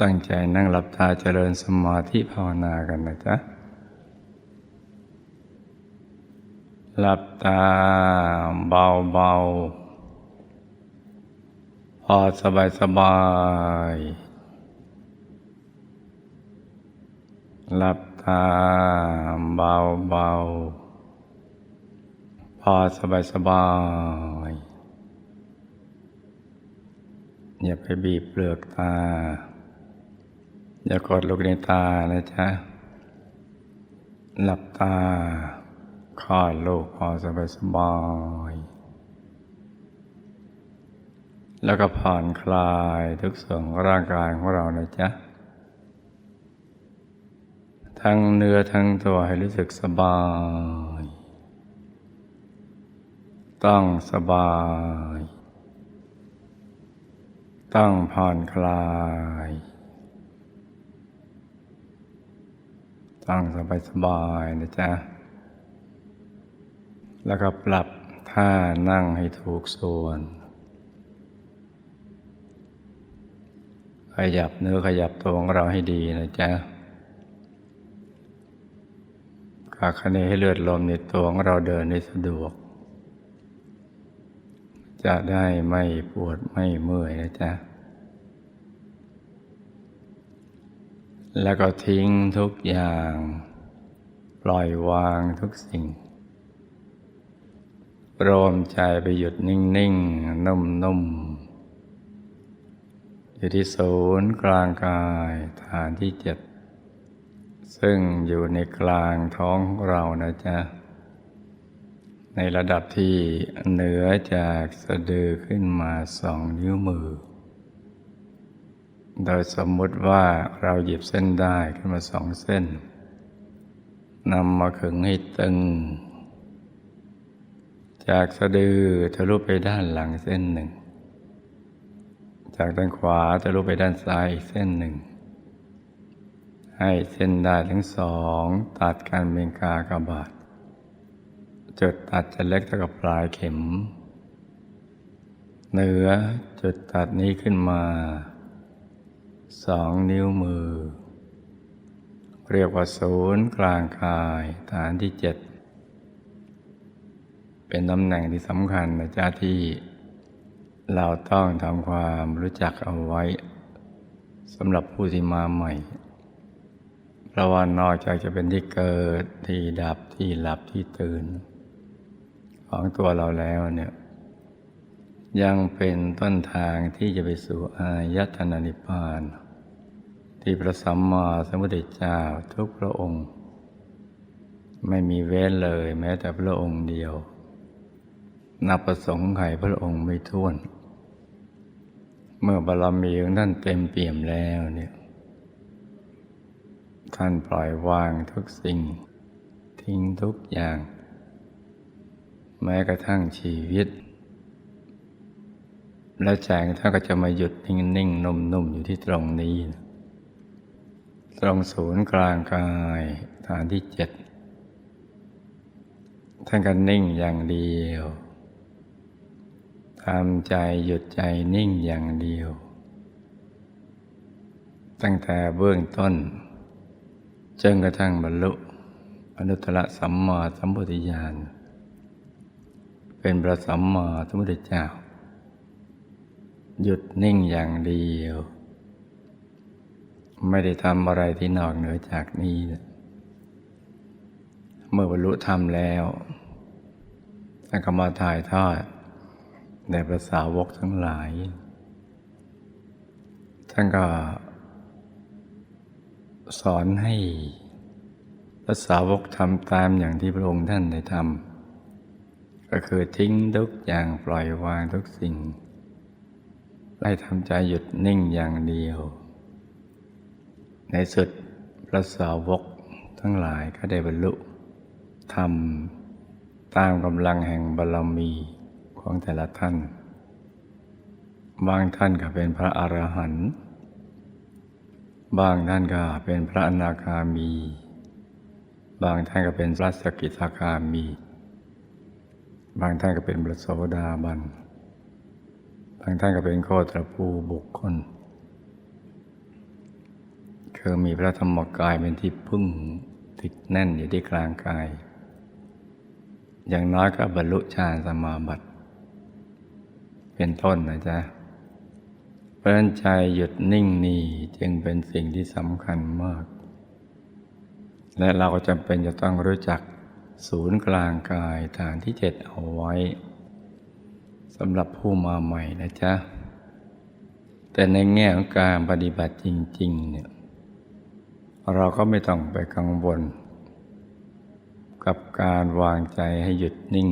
ตั้งใจนั่งหลับตาเจริญสมาธิภาวนากันนะจ๊ะ หลับตาเบาๆพอสบายสบาย หลับตาเบาๆพอสบายสบายอย่าไปบีบเปลือกตา อย่ากดลูกในตานะจ๊ะ หลับตาคลอดลูกพอสบายสบาย แล้วก็ผ่อนคลายทุกส่วนของร่างกายของเรานะจ๊ะ ทั้งเนื้อทั้งตัวให้รู้สึกสบาย ต้องสบาย ต้องผ่อนคลาย ตั้งสบายสบายๆนะจ๊ะ แล้วก็ปรับท่านั่งให้ถูกส่วน ขยับเนื้อขยับตัวของเราให้ดีนะจ๊ะกาคะเนให้เลือดลมในตัวของเราเดินได้สะดวก จะได้ไม่ปวดไม่เมื่อยนะจ๊ะ แล้วก็ทิ้งทุกอย่าง ปล่อยวางทุกสิ่งรวมใจไปหยุดนิ่งๆ นุ่มๆ อยู่ที่ศูนย์กลางกายฐานที่เจ็ด ซึ่งอยู่ในกลางท้องของเรานะจ๊ะ ในระดับที่เหนือจากสะดือขึ้นมาสองนิ้วมือ โดยสมมุติว่าเราหยิบเส้นได้ขึ้นมาสองเส้นนำมาขึงให้ตึง จากสะดือทะลุไปด้านหลังเส้นหนึ่ง จากด้านขวาทะลุไปด้านซ้ายอีกเส้นหนึ่ง ให้เส้นได้ทั้งสอง ตัดกันเป็นกากบาทจุดตัดจะเล็กเท่ากับปลายเข็ม เหนือจุดตัดนี้ขึ้นมา สองนิ้วมือ เรียกว่าศูนย์กลางกายฐานที่เจ็ดเป็นตำแหน่งที่สำคัญนะจ๊ะที่ เราต้องทำความรู้จักเอาไว้สำหรับผู้ที่มาใหม่เพราะว่านอกจากจะเป็นที่เกิดที่ดับที่หลับที่ตื่น ของตัวเราแล้วเนี่ย ยังเป็นต้นทางที่จะไปสู่อายตนะนิพพาน ที่พระสัมมาสัมพุทธเจ้าทุกพระองค์ ไม่มีเว้นเลยแม้แต่พระองค์เดียว นับประสงค์ไขพระองค์ไม่ท้วน เมื่อบารมีของท่านเต็มเปี่ยมแล้วเนี่ยท่านปล่อยวางทุกสิ่ง ทิ้งทุกอย่าง แม้กระทั่งชีวิต แล้วใจงท่านก็จะมาหยุดนิ่งๆนุ่มๆอยู่ที่ตรงนี้ ตรงศูนย์กลางกายฐานที่เจ็ดท่านก็นิ่งอย่างเดียวทำใจหยุดใจนิ่งอย่างเดียว ตั้งแต่เบื้องต้นจนกระทั่งบรรลุอนุตตรสัมมาสัมพุทธญาณเป็นพระสัมมาสัมพุทธเจ้า หยุดนิ่งอย่างเดียว ไม่ได้ทำอะไรที่นอกเหนือจากนี้ เมื่อบรรลุธรรมแล้วท่านก็มาถ่ายทอดในภาษาวกทั้งหลาย ท่านก็ สอนให้ภาษาวกทำตามอย่างที่พระองค์ท่านได้ทำก็คือทิ้งทุกอย่างปล่อยวางทุกสิ่ง ไล่ทำใจหยุดนิ่งอย่างเดียว ในสุดพระสาวกทั้งหลายก็ได้บรรลุทำตามกำลังแห่งบารมีของแต่ละท่าน บางท่านก็เป็นพระอรหันต์บางท่านก็เป็นพระอนาคามี บางท่านก็เป็นพระสกิทาคามี บางท่านก็เป็นพระโสดาบัน บางท่านก็เป็นโคตรภูบุคคล คือมีพระธรรมกายเป็นที่พึ่งติดแน่นอยู่ที่กลางกาย อย่างน้อยก็บรรลุฌานสมาบัติ เป็นต้นนะจ๊ะเพราะนั้นใจหยุดนิ่งนี่จึงเป็นสิ่งที่สำคัญมาก และเราก็จำเป็นจะต้องรู้จักศูนย์กลางกายฐานที่เจ็ดเอาไว้ สำหรับผู้มาใหม่นะจ๊ะ แต่ในแง่ของการปฏิบัติจริง ๆ เนี่ย เราก็ไม่ต้องไปกังวล กับการวางใจให้หยุดนิ่ง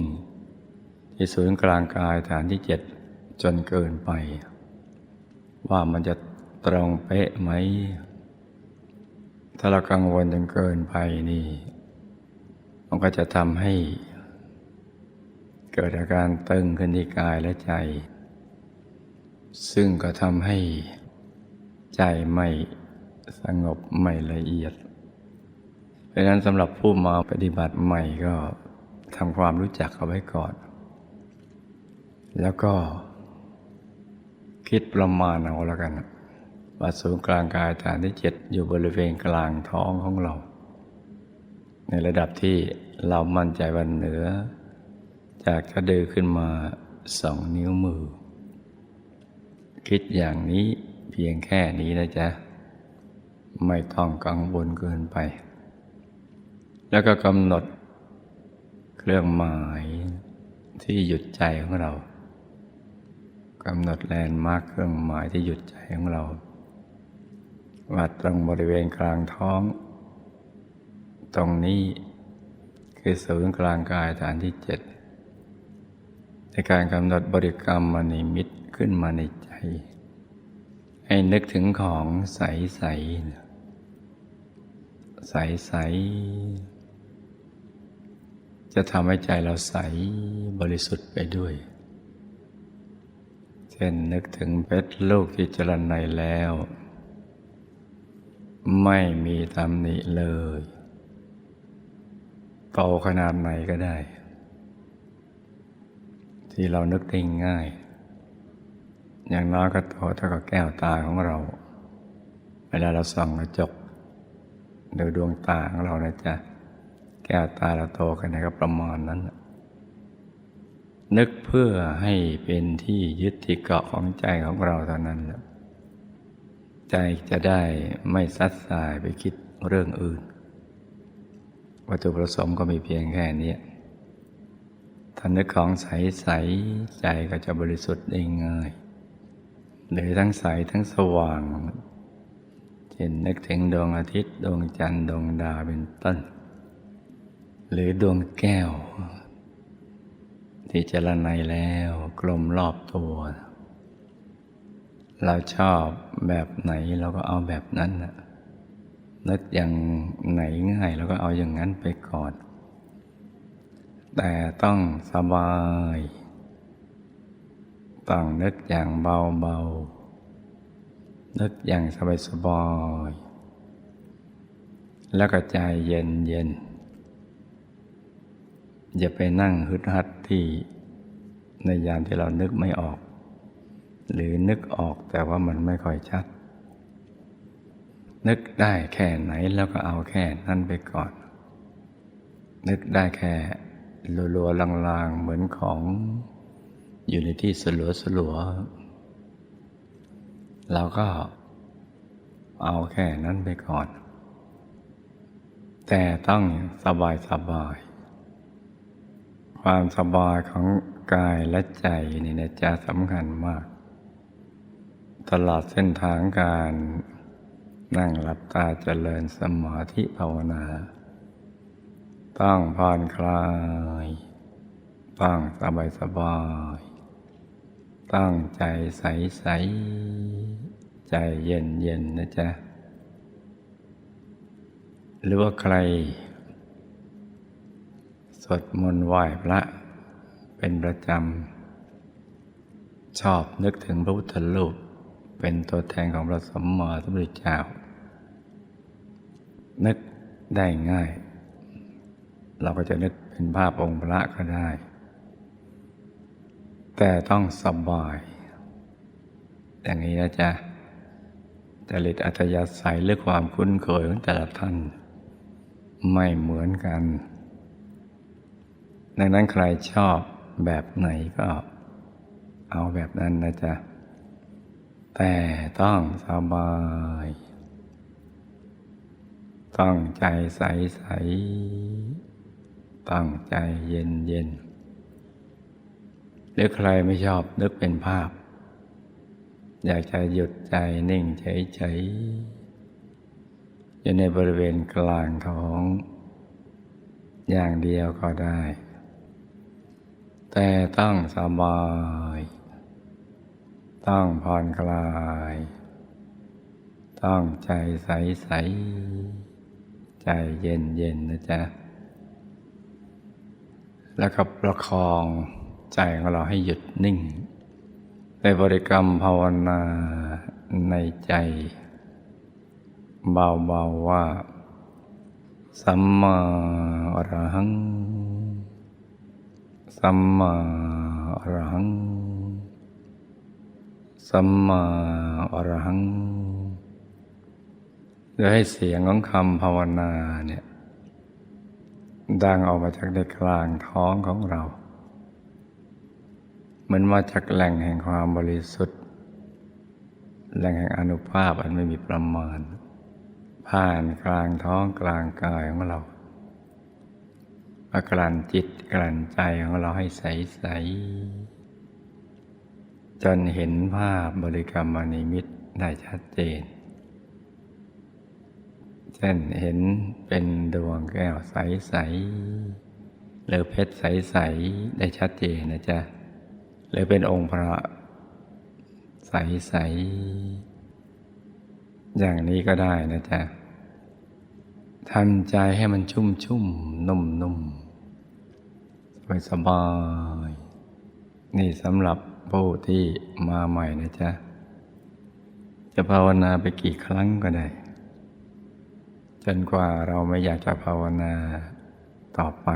ที่ศูนย์กลางกายฐานที่เจ็ดจนเกินไป ว่ามันจะตรงเป๊ะไหม ถ้าเรากังวลจนเกินไปนี่ มันก็จะทำให้ เกิดอาการตึงขึ้นที่กายและใจ ซึ่งก็ทำให้ใจไม่สงบไม่ละเอียดเพราะนั้นสำหรับผู้มาปฏิบัติใหม่ก็ทำความรู้จักเอาไว้ก่อน แล้วก็ คิดประมาณเอาแล้วกันว่าศูนย์กลางกายฐานที่เจ็ดอยู่บริเวณกลางท้องของเรา ในระดับที่เรามั่นใจวันเหนือ จากกระดือขึ้นมาสองนิ้วมือ คิดอย่างนี้เพียงแค่นี้นะจ๊ะ ไม่ต้องกังวลเกินไป แล้วก็กำหนดเครื่องหมายที่หยุดใจของเรากำหนดแลนด์มาร์คเครื่องหมายที่หยุดใจของเราว่าตรงบริเวณกลางท้อง ตรงนี้คือศูนย์กลางกายฐานที่เจ็ด ในการกำหนดบริกรรมมณิมิตขึ้นมาในใจ ให้นึกถึงของใสใสใสใสจะทำให้ใจเราใสบริสุทธิ์ไปด้วย เช่นนึกถึงเพชรลูกที่จรในแล้ว ไม่มีตำหนิเลยโตขนาดไหนก็ได้ ที่เรานึกได้ง่าย อย่างน้อยก็โตเท่ากับแก้วตาของเรา เวลาเราส่องกระจกดูดวงตาของเรานะจ๊ะแก้วตาเราโตกันนะก็ประมาณนั้น นึกเพื่อให้เป็นที่ยึดที่เกาะของใจของเราเท่านั้นแหละใจจะได้ไม่ซัดสายไปคิดเรื่องอื่น วัตถุประสงค์ก็มีเพียงแค่นี้ ถ้านึกของใสๆใจก็จะบริสุทธิ์ได้ง่ายหรือทั้งใสทั้งสว่างเช่นนึกถึงดวงอาทิตย์ดวงจันทร์ดวงดาวเป็นต้น หรือดวงแก้ว ที่เจรไนแล้วกลมรอบตัว เราชอบแบบไหนเราก็เอาแบบนั้นนะนึกอย่างไหนง่ายเราก็เอาอย่างนั้นไปก่อน แต่ต้องสบาย ต้องนึกอย่างเบาๆ นึกอย่างสบายๆ แล้วก็ใจเย็นๆอย่าไปนั่งฮึดฮัดที่ในยามที่เรานึกไม่ออก หรือนึกออกแต่ว่ามันไม่ค่อยชัด นึกได้แค่ไหนแล้วก็เอาแค่นั้นไปก่อน นึกได้แค่ ลัวๆลางๆ เหมือนของอยู่ในที่สลัวสลัวเราก็เอาแค่นั้นไปก่อน แต่ต้องสบายสบาย ความสบายของกายและใจนี่นะจะสำคัญมาก ตลอดเส้นทางการนั่งหลับตาเจริญสมาธิภาวนา ตั้งผ่อนคลาย ตั้งสบายสบาย ตั้งใจใสใส ใจเย็นเย็นนะจ๊ะ หรือว่าใคร สวดมนต์ไหว้พระเป็นประจำ ชอบนึกถึงพระพุทธรูปเป็นตัวแทนของพระสมมาสมุทธเจ้า นึกได้ง่าย เราก็จะนึกเป็นภาพองค์พระก็ได้ แต่ต้องสบาย อย่างนี้นะจ๊ะจริตอัธยาศัยหรือความคุ้นเคยของแต่ละท่าน ไม่เหมือนกัน ดังนั้นใครชอบแบบไหนก็เอาแบบนั้นนะจ๊ะ แต่ต้องสบาย ต้องใจใสใส ต้องใจเย็นเย็นหรือใครไม่ชอบนึกเป็นภาพ อยากจะหยุดใจนิ่งเฉยๆอยู่ในบริเวณกลางท้อง อย่างเดียวก็ได้ แต่ต้องสบาย ต้องผ่อนคลาย ต้องใจใสๆใจเย็นๆนะจ๊ะ แล้วก็ประคองใจของเราให้หยุดนิ่งในบริกรรมภาวนาในใจ เบาๆว่า สัมมาอรหัง สัมมาอรหัง สัมมาอรหังโดยให้เสียงของคำภาวนาเนี่ย ดังออกมาจากในกลางท้องของเรา เหมือนมาจากแหล่งแห่งความบริสุทธิ์ แหล่งแห่งอนุภาพอันไม่มีประมาณ ผ่านกลางท้องกลางกายของเรามากลั่นจิตกลั่นใจของเราให้ใสๆจนเห็นภาพบริกรรมนิมิตได้ชัดเจน เช่นเห็นเป็นดวงแก้วใสๆหรือเพชรใสๆได้ชัดเจนนะจ๊ะ หรือเป็นองค์พระใสๆอย่างนี้ก็ได้นะจ๊ะทำใจให้มันชุ่มชุ่มนุ่มนุ่มสบายสบายๆนี่สำหรับผู้ที่มาใหม่นะจ๊ะ จะภาวนาไปกี่ครั้งก็ได้ จนกว่าเราไม่อยากจะภาวนาต่อไป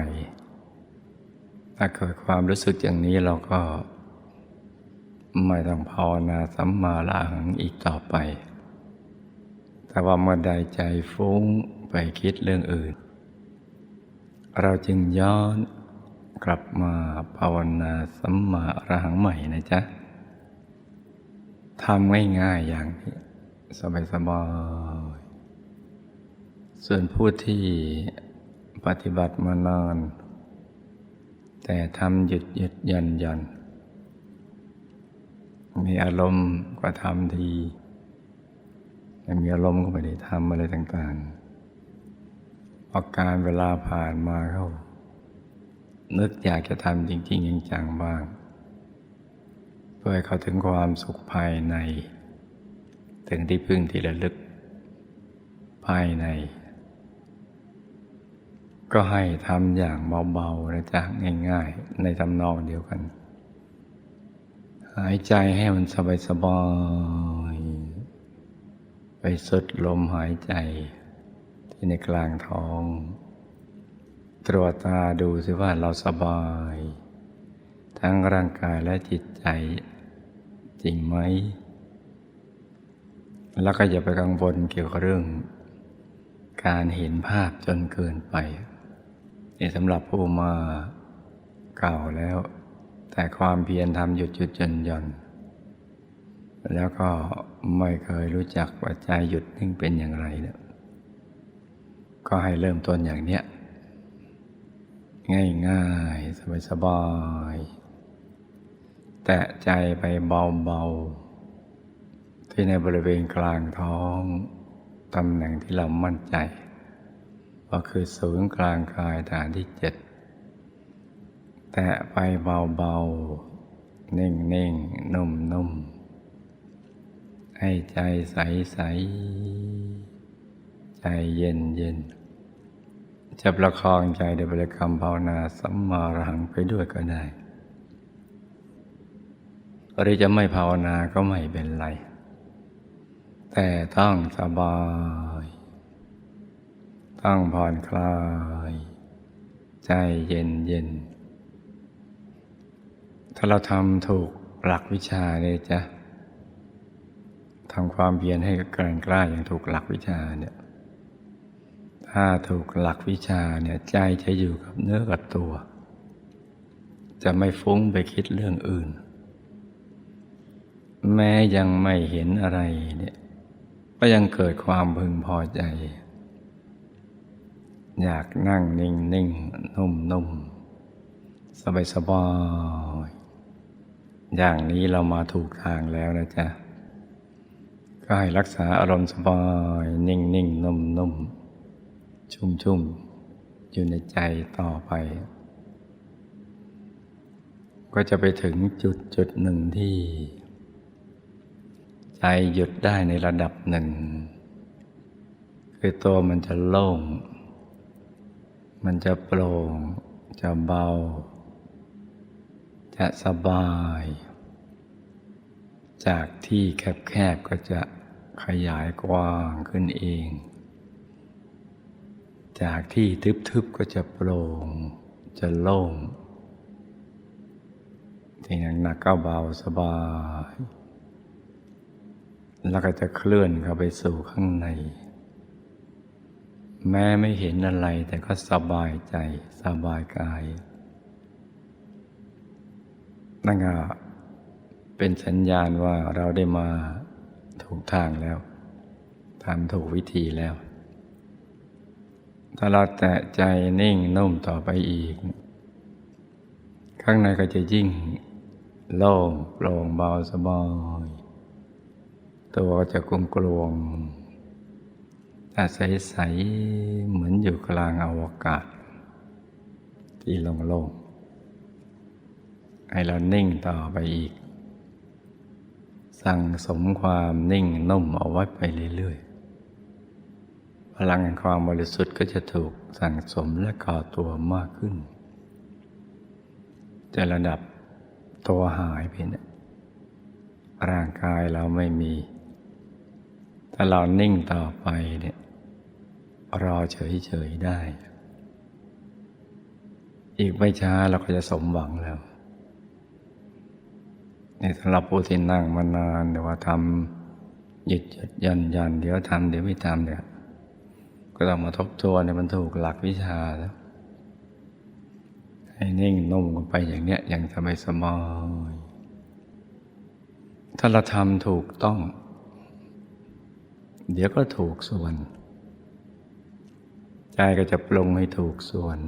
ถ้าเกิดความรู้สึกอย่างนี้เราก็ ไม่ต้องภาวนาสัมมาละหังอีกต่อไป แต่ว่าเมื่อใดใจฟุ้งไปคิดเรื่องอื่น เราจึงย้อนกลับมาภาวนาสัมมาอรหังใหม่นะจ๊ะทำง่ายๆอย่างนี้สบายๆ ส่วนผู้ที่ปฏิบัติมานาน แต่ทำหยุดหยุดยันยัน มีอารมณ์ก็ทำทีไม่มีอารมณ์ก็ไม่ได้ทำอะไรต่างๆพอการเวลาผ่านมาเข้า นึกอยากจะทำจริง ๆ จังๆบ้าง เพื่อให้เขาถึงความสุขภายใน ถึงที่พึ่งที่ระลึกภายใน ก็ให้ทำอย่างเบาๆนะจ๊ะง่ายๆ ในทำนองเดียวกัน หายใจให้มันสบายๆไปสุดลมหายใจ ที่ในกลางท้อง ตรวจตาดูสิว่าเราสบาย ทั้งร่างกายและจิตใจ จริงไหม แล้วก็อย่าไปกังวลเกี่ยวกับเรื่องการเห็นภาพจนเกินไป นี่สำหรับผู้มาเก่าแล้ว แต่ความเพียรทำหยุดหยุดจนหย่อนแล้วก็ไม่เคยรู้จักว่าใจหยุดนิ่งเป็นอย่างไรเนี่ยก็ให้เริ่มต้นอย่างเนี้ยง่ายๆ สบายๆแตะใจไปเบาๆ ที่ในบริเวณกลางท้องตำแหน่งที่เรามั่นใจ ว่าคือศูนย์กลางกายฐานที่เจ็ดแตะไปเบาๆ นิ่งๆนุ่มๆ ให้ใจใสๆ ใจเย็นๆจะประคองใจในบริกรรมภาวนาสัมมารหังไปด้วยก็ได้หรือจะไม่ภาวนาก็ไม่เป็นไร แต่ต้องสบาย ต้องผ่อนคลาย ใจเย็นเย็น ถ้าเราทำถูกหลักวิชาเลยจ้ะทำความเพียรให้แกร่งกล้าอย่างถูกหลักวิชาเนี่ย ถ้าถูกหลักวิชาเนี่ยใจจะอยู่กับเนื้อกับตัว จะไม่ฟุ้งไปคิดเรื่องอื่น แม้ยังไม่เห็นอะไรเนี่ย ก็ยังเกิดความพึงพอใจ อยากนั่งนิ่งนิ่งนุ่มนุ่มสบายสบายอย่างนี้เรามาถูกทางแล้วนะจ๊ะ ก็ให้รักษาอารมณ์สบายนิ่งนิ่งนุ่มนุ่มชุ่มชุ่มอยู่ในใจต่อไป ก็จะไปถึงจุดจุดหนึ่งที่ ใจหยุดได้ในระดับหนึ่ง คือตัวมันจะโล่ง มันจะโปร่ง จะเบา จะสบาย จากที่แคบๆก็จะขยายกว้างขึ้นเอง จากที่ทึบๆก็จะโปร่ง จะโล่งที่หนักๆก็เบาสบาย แล้วก็จะเคลื่อนเข้าไปสู่ข้างใน แม้ไม่เห็นอะไรแต่ก็สบายใจสบายกาย นั่นก็เป็นสัญญาณว่าเราได้มาถูกทางแล้วทำถูกวิธีแล้ว ถ้าเราแตะใจนิ่งนุ่มต่อไปอีก ข้างในก็จะยิ่งโล่งโปร่งเบาสบาย ตัวก็จะกลมกลวง แต่ใสๆเหมือนอยู่กลางอวกาศ ที่โล่งๆให้เรานิ่งต่อไปอีก สั่งสมความนิ่งนุ่มเอาไว้ไปเรื่อยๆ พลังแห่งความบริสุทธิ์ก็จะถูกสั่งสมและก่อตัวมากขึ้น จะระดับตัวหายไปเนี่ยร่างกายเราไม่มี ถ้าเรานิ่งต่อไปเนี่ย รอเฉยๆได้ อีกไม่ช้าเราก็จะสมหวังแล้วในสำหรับผู้ที่นั่งมานานแต่ว่าทำหยุดหยุดยันยันเดี๋ยวทำเดี๋ยวไม่ทำเนี่ยก็ต้องมาทบทวนเนี่ยมันถูกหลักวิชาแล้ว ให้นิ่งนุ่มกันไปอย่างเนี้ยอย่างสบายสบายถ้าเราทำถูกต้อง เดี๋ยวก็ถูกส่วน ใจก็จะปรุงให้ถูกส่วน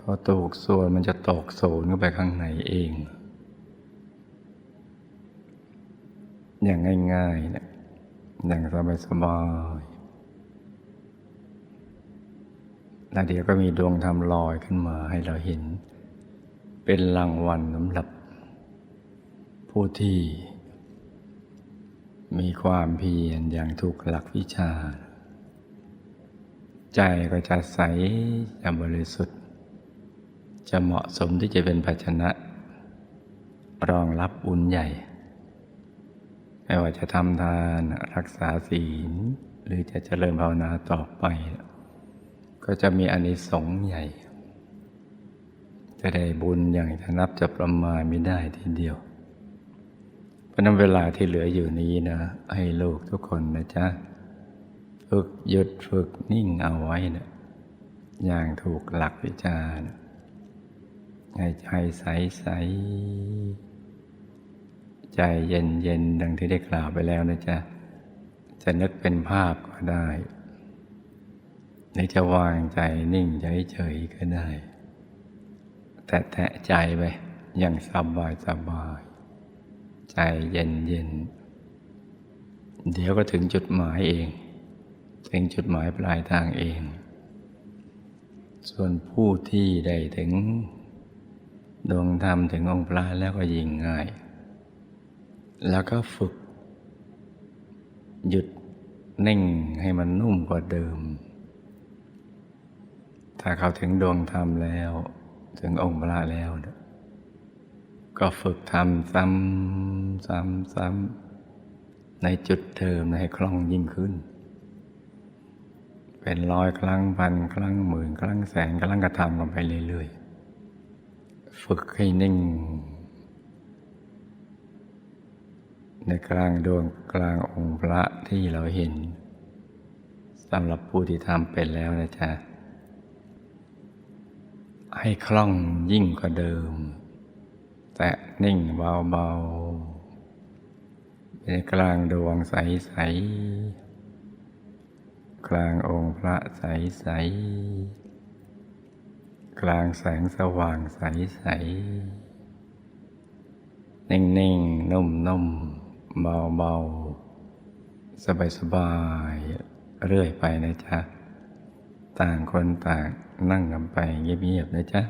พอถูกส่วนมันจะตกศูนย์เข้าไปข้างในเอง อย่างง่ายๆเนี่ยอย่างสบายๆแล้วเดี๋ยวก็มีดวงธรรมลอยขึ้นมาให้เราเห็น เป็นรางวัลสำหรับผู้ที่มีความเพียรอย่างถูกหลักวิชา ใจก็จะใสจะบริสุทธิ์ จะเหมาะสมที่จะเป็นภาชนะ รองรับบุญใหญ่ ไม่ว่าจะทำทานรักษาศีล หรือจะเจริญภาวนาต่อไป ก็จะมีอานิสงส์ใหญ่ จะได้บุญอย่างจะนับจะประมาณไม่ได้ทีเดียวเพราะนั้นเวลาที่เหลืออยู่นี้นะ ให้ลูกทุกคนนะจ๊ะ ฝึกหยุดฝึกนิ่งเอาไว้นะอย่างถูกหลักวิชานะให้ใจใสใสใจเย็นเย็นดังที่ได้กล่าวไปแล้วนะจ๊ะ จะนึกเป็นภาพก็ได้หรือจะวางใจนิ่งใจเฉยก็ได้ แต่แตะใจไปอย่างสบายสบาย ใจเย็นเย็น เดี๋ยวก็ถึงจุดหมายเอง ถึงจุดหมายปลายทางเอง ส่วนผู้ที่ได้ถึงดวงธรรมถึงองค์พระแล้วก็ยิ่งง่าย แล้วก็ฝึก หยุดนิ่งให้มันนุ่มกว่าเดิม ถ้าเขาถึงดวงธรรมแล้ว ถึงองค์พระแล้ว ก็ฝึกทำซ้ำซ้ำซ้ำในจุดเดิมให้คล่องยิ่งขึ้น เป็นร้อยครั้งพันครั้งหมื่นครั้งแสนครั้งกระทำกันไปเรื่อยๆ ฝึกให้นิ่ง ในกลางดวงกลางองค์พระที่เราเห็นสำหรับผู้ที่ทำเป็นแล้วนะจ๊ะ ให้คล่องยิ่งกว่าเดิม แต่นิ่งเบาๆในกลางดวงใสๆ กลางองค์พระใสใสกลางแสงสว่างใสใสนิ่งๆนุ่มๆเบาๆสบายๆเรื่อยไปนะจ๊ะ ต่างคนต่างนั่งกันไปเงียบๆนะจ๊ะ